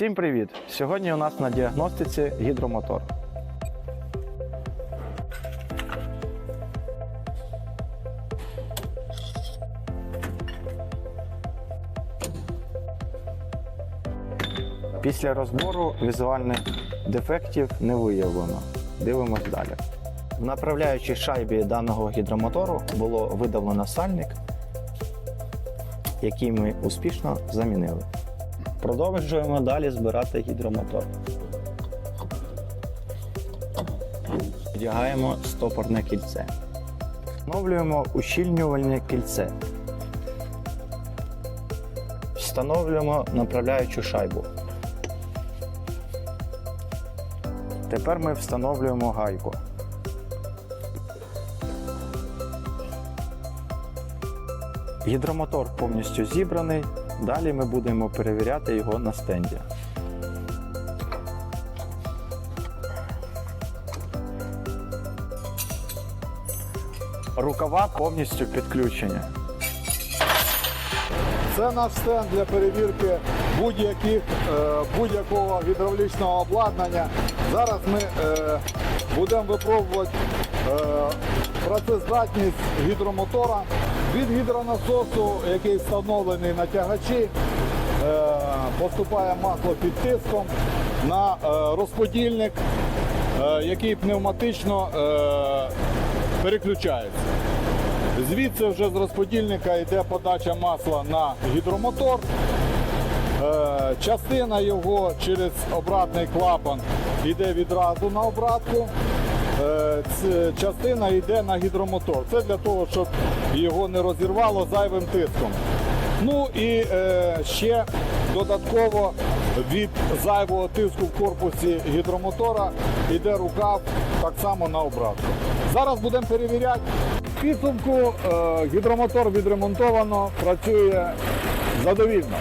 Всім привіт! Сьогодні у нас на діагностиці гідромотор. Після розбору візуальних дефектів не виявлено. Дивимось далі. В направляючій шайбі даного гідромотору було видавлено сальник, який ми успішно замінили. Продовжуємо далі збирати гідромотор. Вдягаємо стопорне кільце. Встановлюємо ущільнювальне кільце. Встановлюємо направляючу шайбу. Тепер ми встановлюємо гайку. Гідромотор повністю зібраний. Далі ми будемо перевіряти його на стенді. Рукава повністю підключені. Це наш стенд для перевірки будь-яких, е, будь-якого гідравлічного обладнання. Зараз ми е, будемо випробувати е, працездатність гідромотора. Від гідронасосу, який встановлений на тягачі, е, поступає масло під тиском на е, розподільник, е, який пневматично переключається. Звідси вже з розподільника йде подача масла на гідромотор. Частина його через обратний клапан йде відразу на обратку. Е, Частина йде на гідромотор. Це для того, щоб його не розірвало зайвим тиском. Ну і е, ще додатково від зайвого тиску в корпусі гідромотора йде рукав так само на обратку. Зараз будемо перевіряти. Підсумку е, гідромотор відремонтовано, працює задовільно.